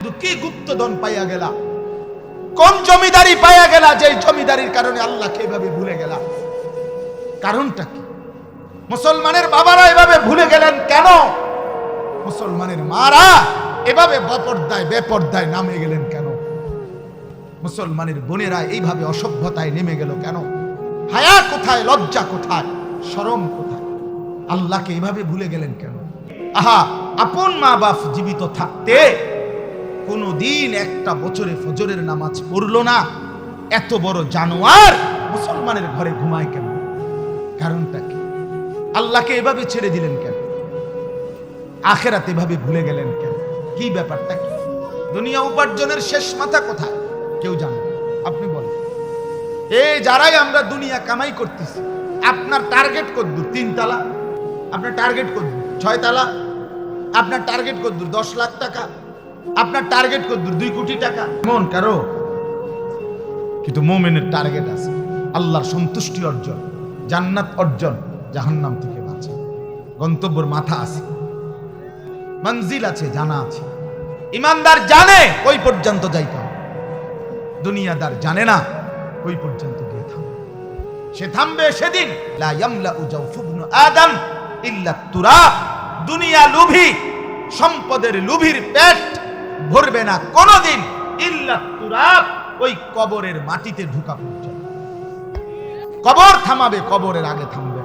কি গুপ্তধন পাইয়া গেলা? কোন জমিদারি পাইয়া গেলা যে জমিদারির কারণে আল্লাহকে এভাবে ভুলে গেলা? কারণটা কি? মুসলমানের বাবারা এভাবে ভুলে গেলেন কেন? মুসলমানের মারা এভাবে বপর্দায়, বেপর্দায় নামে গেলেন কেন? মুসলমানের বোনেরা এইভাবে অসভ্যতায় নেমে গেল কেন? হায়া কোথায়, লজ্জা কোথায়, শরম কোথায়? আল্লাহকে এভাবে ভুলে গেলেন কেন? আহা, আপন মা বাপ জীবিত থাকতে কোনো দিন একটা বছরে ফজরের নামাজ পড়ল না। এত বড় জানোয়ার মুসলমানের ঘরে ঘুমায় কেন? কারণটা কি? আল্লাহকে এভাবে ছেড়ে দিলেন কেন? আখেরাত এভাবে ভুলে গেলেন কেন? কি ব্যাপারটা কি? দুনিয়া উপার্জনের শেষ মাথা কোথায়? কেউ জানে। আপনি বলেন। এই যারাই আমরা দুনিয়া কামাই করতেছি, আপনার টার্গেট কদ্দুর? তিন তালা আপনার টার্গেট কদ্দুর? ছয় তালা আপনার টার্গেট কদ্দুর? দশ লাখ টাকা। আপনার টার্গেট কদ্দুর দুই কোটি টাকা। মন কারও? কিন্তু মোমেনের টার্গেট আছে। আল্লাহর সন্তুষ্টি অর্জন, জান্নাত অর্জন, জাহান্নাম থেকে বাঁচা। গন্তব্যর মাথা আছে, মঞ্জিল আছে, জানা আছে। ইমানদার জানে, ওই পর্যন্ত যাইতে হবে। দুনিয়াদার জানে না, ওই পর্যন্ত গিয়ে থামবে। সে থামবে সেদিন। আদম ইল্লা তুরাব দুনিয়া লোভী, সম্পদের লুভির পেট। ভরবে না কোনোদিন। ইল্লা তুরাব, ওই কবরের মাটিতে ঢুকা পর্যন্ত কবর থামাবে, কবরের আগে থামবে